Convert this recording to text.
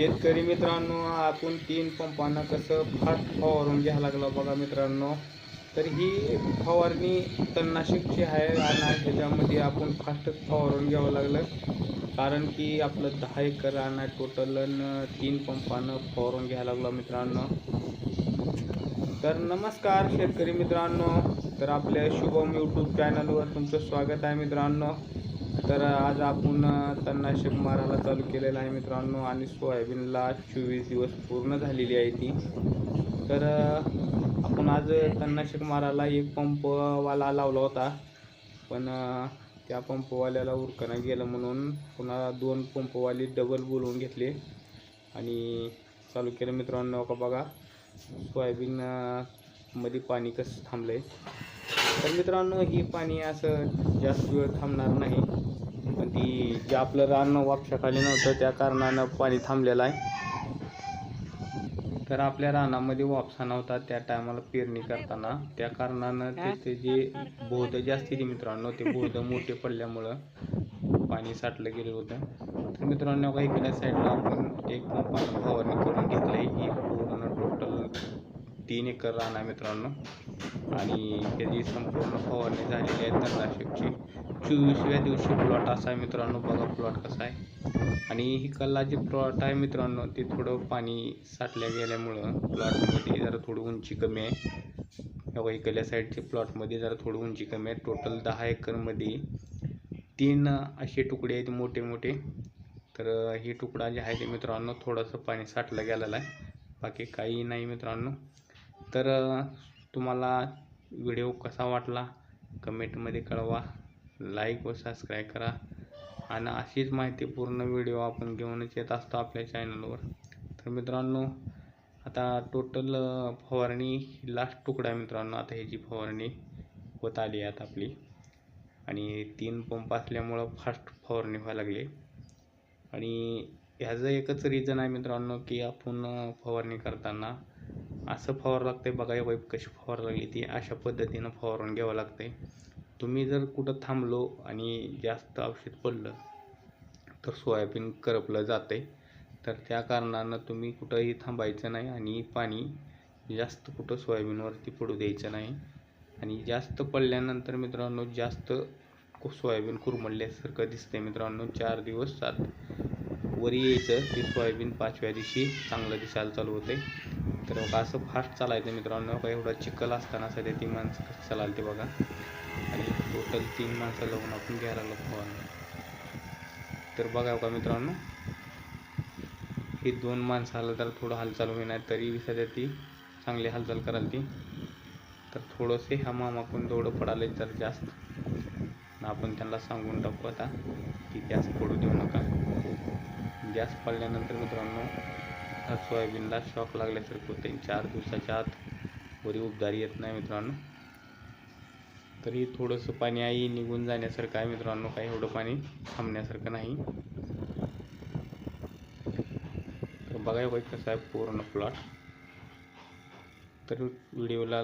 शेतकरी मित्रांनो आपण तीन पंपांना कसं फास्ट फवारून घ्यायला लागलं बघा मित्रांनो. तर ही फवारणी तणनाशकची आहे आणि त्याच्यामध्ये आपण फास्टच फवारून घ्यावं लागलं. कारण की आपलं दहा एकर आणि टोटल तीन पंपानं फवारून घ्यायला लागलं मित्रांनो. तर नमस्कार शेतकरी मित्रांनो. तर आपल्या शुभम यूट्यूब चॅनलवर तुमचं स्वागत आहे मित्रांनो. तर आज आपण तणनाशक मारायला चालू केलेलं आहे मित्रांनो. आणि सोयाबीनला चोवीस दिवस पूर्ण झालेली आहे ती. तर आपण आज तणनाशक मारायला एक पंपवाला लावला होता. पण त्या पंपवाल्याला उरकणं गेलं म्हणून पुन्हा दोन पंपवाले डबल बोलवून घेतले. आणि चालू केलं मित्रांनो. का बघा सोयाबीनमध्ये पाणी कसं थांबलं आहे तर मित्रांनो ही पाणी असं जास्त वेळ थांबणार नाही. पण ती जे आपलं रान वापशाखाली नव्हतं त्या कारणानं पाणी थांबलेलं आहे. तर आपल्या रानामध्ये वापसा नव्हता त्या टायमाला पेरणी करताना. त्या कारणानं त्याचे जे बोध जास्त ते मित्रांनो ते बोध मोठे पडल्यामुळं पाणी साठलं गेलं होतं. तर मित्रांनो काही साईडला आपण एक पंपानं फवारणी करून घेतलं. आहे ही पूर्ण टोटल तीन एकर रान आहे मित्रांनो. आणि त्याची संपूर्ण फवारणी झालेली आहे तणनाशकची. चोवीसव्या दिवशी प्लॉट असा आहे मित्रांनो. बघा प्लॉट कसा आहे. आणि ही कल्ला जे प्लॉट आहे मित्रांनो ते थोडं पाणी साठल्या गेल्यामुळं प्लॉटमध्ये जरा थोडी उंची कमी आहे. बघा इकडल्या साईडच्या प्लॉटमध्ये जरा थोडी उंची कमी आहे. टोटल दहा एकरमध्ये तीन असे तुकडे आहेत मोठे मोठे तर हे तुकडा जे आहे ते मित्रांनो थोडंसं पाणी साठलं गेलेलं आहे. बाकी काही नाही मित्रांनो. तर तुम्हाला व्हिडिओ कसा वाटला कमेंटमध्ये कळवा लाईक व सबस्क्राईब करा आणि अशीच माहितीपूर्ण व्हिडिओ आपण घेऊनच येत असतो आपल्या चॅनलवर. तर मित्रांनो आता टोटल फवारणी लास्ट तुकडा मित्रांनो आता ह्याची फवारणी होत आली आहे आता आपली. आणि तीन पंप असल्यामुळं फास्ट फवारणी व्हायला लागली. आणि ह्याचं एकच रिझन आहे मित्रांनो की आपण फवारणी करताना असं फवार लागतंय बघा हे वाईप कशी फवार लागली ती अशा पद्धतीनं फवारून घ्यावं लागतंय. तुम्ही जर कुठं थांबलो आणि जास्त औषध पडलं तर सोयाबीन करपलं जातंय. तर त्या कारणानं तुम्ही कुठंही थांबायचं नाही आणि पाणी जास्त कुठं सोयाबीनवरती पडू द्यायचं नाही. आणि जास्त पडल्यानंतर मित्रांनो जास्त कु- सोयाबीन कुरमडल्यासारखं दिसते मित्रांनो. चार दिवस सात वर यायचं ते सोयाबीन पाचव्या दिवशी चांगलं दिसायला चालू होते तर बघा असं फास्ट चालायचं मित्रांनो. बघा एवढा चिखल असताना सध्या ती माणसं कसं चालाल ते बघा. आणि टोटल तीन माणसं लावून आपण घ्यायला लागलो फवारणी तर बघा बघा मित्रांनो. ही दोन माणसं आलं तर थोडं हालचाल होईना तरी सध्या ती चांगली हालचाल कराल ती. तर थोडंसे ह्या मामाकडून तेवढं पडाले तर जास्त. आपण त्यांना सांगून टाकू आता की गॅस पडू देऊ नका. गॅस पडल्यानंतर मित्रांनो सोयाबीनला शॉक लागल्यासारखं होतं. चार दिवसाच्या आत वरी उबदारी येत नाही मित्रांनो. तरी थोडंसं पाणी आहे निघून जाण्यासारखं आहे मित्रांनो. काही एवढं पाणी थांबण्यासारखं नाही. तर बघाय वाईट कसं आहे पूर्ण प्लॉट तर व्हिडिओला